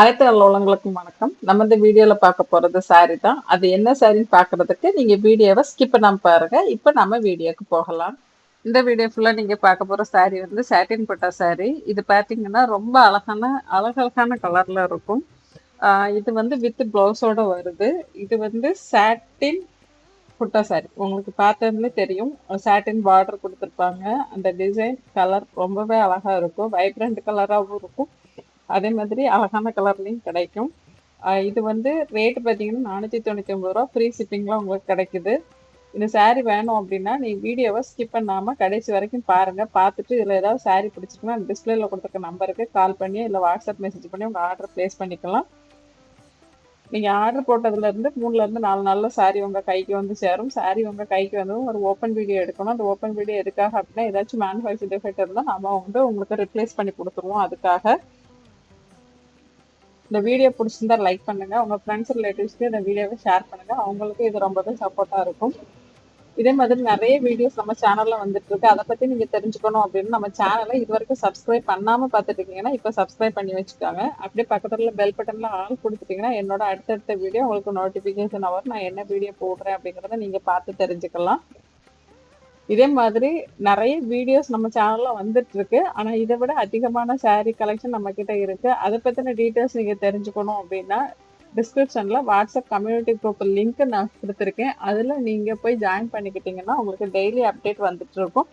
அனைத்து நல்லவங்களுக்கும் வணக்கம். நம்ம இந்த வீடியோல பார்க்க போறது சாரி தான். அது என்ன சாரின்னு பார்க்கிறதுக்கு நீங்க வீடியோவை ஸ்கிப் பண்ணாம பாருங்க. இப்போ நம்ம வீடியோக்கு போகலாம். இந்த வீடியோ ஃபுல்லா நீங்க பார்க்க போற சாரி வந்து சாட்டின் பட்டா சாரி இது பார்த்தீங்கன்னா ரொம்ப அழகான அழகழகான கலர்ல இருக்கும். இது வந்து வித் பிளவுஸோட வருது. இது வந்து சாட்டின் புட்டா சாரி உங்களுக்கு பார்த்ததுலேயே தெரியும். சாட்டின் பார்டர் கொடுத்துருப்பாங்க. அந்த டிசைன் கலர் ரொம்பவே அழகாக இருக்கும். வைப்ரண்ட் கலராகவும் இருக்கும். அதே மாதிரி அழகான கலர்லையும் கிடைக்கும். இது வந்து ரேட் பார்த்தீங்கன்னா நானூற்றி தொண்ணூற்றி ஒம்பது ரூபா. ஃப்ரீ ஷிப்பிங்லாம் உங்களுக்கு கிடைக்குது. இந்த சாரீ வேணும் அப்படின்னா நீ வீடியோவை ஸ்கிப் பண்ணாமல் கடைசி வரைக்கும் பாருங்கள் பார்த்துட்டு இதில் ஏதாவது ஸேரீ பிடிச்சிக்கணும் அந்த டிஸ்பிளேல கொடுத்துருக்க நம்பருக்கு கால் பண்ணி இல்லை வாட்ஸ்அப் மெசேஜ் பண்ணி உங்கள் ஆர்டர் ப்ளேஸ் பண்ணிக்கலாம். நீங்கள் ஆர்டர் போட்டதுலேருந்து மூணுலேருந்து நாலு நாளில் சாரீ உங்கள் கைக்கு வந்து சேரும். சாரீ உங்கள் கைக்கு வந்ததும் ஒரு ஓப்பன் வீடியோ எடுக்கணும். அந்த ஓப்பன் வீடியோ எதுக்காக அப்படின்னா ஏதாச்சும் மேனுஃபேக்சர் டிஃபெக்ட் இருந்தால் நம்ம வந்து உங்களுக்கு ரிப்ளேஸ் பண்ணி கொடுத்துருவோம். அதுக்காக இந்த வீடியோ பிடிச்சிருந்தா லைக் பண்ணுங்க. உங்க ஃப்ரெண்ட்ஸ் ரிலேட்டிவ்ஸ்க்கு இந்த வீடியோவை ஷேர் பண்ணுங்க. அவங்களுக்கு இது ரொம்பவே சப்போர்ட்டா இருக்கும். இதே மாதிரி நிறைய வீடியோஸ் நம்ம சேனல்ல வந்துட்டு இருக்கு. அதை பத்தி நீங்க தெரிஞ்சுக்கணும் அப்படின்னு நம்ம சேனலை இது வரைக்கும் சப்ஸ்கிரைப் பண்ணாம பார்த்துட்டு இருக்கீங்கன்னா இப்போ சப்ஸ்கிரைப் பண்ணி வச்சுக்காங்க. அப்படியே பக்கத்துல பெல் பட்டன்ல ஆள் கொடுத்துட்டீங்கன்னா என்னோட அடுத்தடுத்த வீடியோ உங்களுக்கு நோட்டிபிகேஷன் அவர் நான் என்ன வீடியோ போடுறேன் அப்படிங்கிறத நீங்க பார்த்து தெரிஞ்சுக்கலாம். இதே மாதிரி நிறைய வீடியோஸ் நம்ம சேனல்ல வந்துட்டு இருக்கு ஆனா இதை விட அதிகமான saree கலெக்ஷன் நம்ம கிட்ட இருக்கு. அதை பத்தின டீட்டெயில்ஸ் நீங்க தெரிஞ்சுக்கணும் அப்படின்னா டிஸ்கிரிப்ஷன்ல வாட்ஸ்அப் கம்யூனிட்டி குரூப் லிங்க் நான் கொடுத்துருக்கேன். அதுல நீங்க போய் ஜாயின் பண்ணிக்கிட்டீங்கன்னா உங்களுக்கு டெய்லி அப்டேட் வந்துட்டு இருக்கும்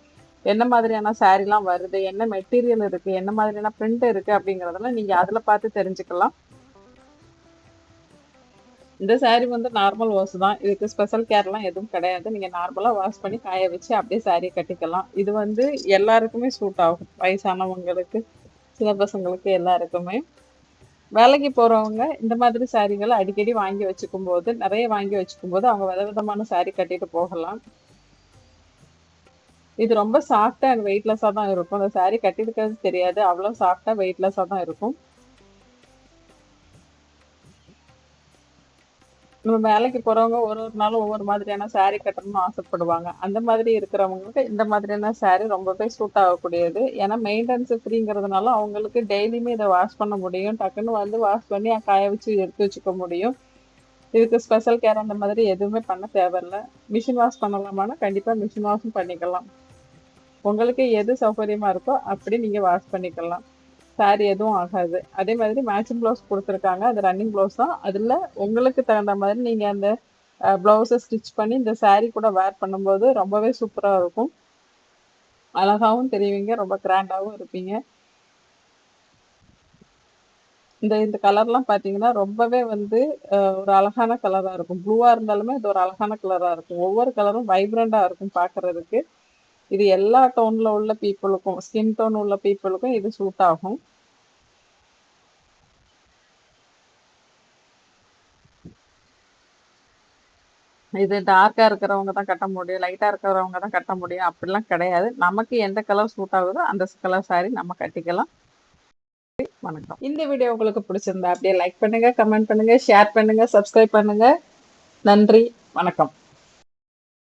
என்ன மாதிரியான சாரீலாம் வருது? என்ன மெட்டீரியல் இருக்கு? என்ன மாதிரியான பிரிண்ட் இருக்கு அப்படிங்கறதெல்லாம் நீங்க அதுல பார்த்து தெரிஞ்சுக்கலாம். இந்த saree வந்து நார்மல் வாஷ் தான். இதுக்கு ஸ்பெஷல் கேர்லாம் எதுவும் கிடையாது. நீங்கள் நார்மலாக வாஷ் பண்ணி காய வச்சு அப்படியே சாரியை கட்டிக்கலாம். இது வந்து எல்லாருக்குமே சூட் ஆகும். வயசானவங்களுக்கு சின்ன பசங்களுக்கு எல்லாருக்குமே. வேலைக்கு போகிறவங்க இந்த மாதிரி சாரீகளை அடிக்கடி வாங்கி வச்சுக்கும் போது நிறைய வாங்கி வச்சுக்கும் போது அவங்க வித விதமான saree கட்டிட்டு போகலாம். இது ரொம்ப சாஃப்டாக அண்ட் வெயிட்லெஸ்ஸாக தான் இருக்கும். அந்த saree கட்டிருக்கிறது தெரியாது. அவ்வளோ சாஃப்டாக வெயிட்லெஸ்ஸாக தான் இருக்கும். நம்ம வேலைக்கு போறவங்க ஒரு ஒரு நாளும் ஒவ்வொரு மாதிரியான saree கட்டணும்னு ஆசைப்படுவாங்க. அந்த மாதிரி இருக்கிறவங்களுக்கு இந்த மாதிரியான saree ரொம்பவே சூட் ஆகக்கூடியது. ஏன்னா மெயின்டெனன்ஸ் ஃப்ரீங்கிறதுனால அவங்களுக்கு டெய்லியுமே இதை வாஷ் பண்ண முடியும். டக்குன்னு வந்து வாஷ் பண்ணி காய வச்சு எடுத்து வச்சுக்க முடியும். இதுக்கு ஸ்பெஷல் கேர் அந்த மாதிரி எதுவுமே பண்ண தேவையில்ல. மிஷின் வாஷ் பண்ணலாமான்னா கண்டிப்பாக மிஷின் வாஷும் பண்ணிக்கலாம். உங்களுக்கு எது சௌகரியமாக இருக்கோ அப்படி நீங்கள் வாஷ் பண்ணிக்கலாம். Saree எதுவும் ஆகாது. அதே மாதிரி மேட்சிங் ப்ளவுஸ் கொடுத்துருக்காங்க. அது ரன்னிங் ப்ளவுஸ் தான். அதில் உங்களுக்கு தகுந்த மாதிரி நீங்கள் அந்த ப்ளவுஸை ஸ்டிச் பண்ணி இந்த saree கூட வேர் பண்ணும்போது ரொம்பவே சூப்பராக இருக்கும். அழகாகவும் தெரிவிங்க. ரொம்ப கிராண்டாகவும் இருப்பீங்க. இந்த இந்த கலர்லாம் பார்த்தீங்கன்னா ரொம்பவே வந்து ஒரு அழகான கலராக இருக்கும். ப்ளூவாக இருந்தாலுமே இது ஒரு அழகான கலராக இருக்கும். ஒவ்வொரு கலரும் வைப்ரண்டாக இருக்கும் பார்க்கறதுக்கு இது எல்லா டோன்ல உள்ள பீப்புளுக்கும் ஸ்கின் டோன் உள்ள பீப்புளுக்கும் இது சூட் ஆகும். இது டார்க்காக இருக்கிறவங்க தான் கட்ட முடியும் லைட்டாக இருக்கிறவங்க தான் கட்ட முடியும். அப்படிலாம் கிடையாது. நமக்கு எந்த கலர் சூட் ஆகுதோ அந்த கலர் சாரி நம்ம கட்டிக்கலாம். வணக்கம். இந்த வீடியோ உங்களுக்கு பிடிச்சிருந்தா அப்படியே லைக் பண்ணுங்க கமெண்ட் பண்ணுங்க ஷேர் பண்ணுங்க சப்ஸ்கிரைப் பண்ணுங்க. நன்றி வணக்கம்.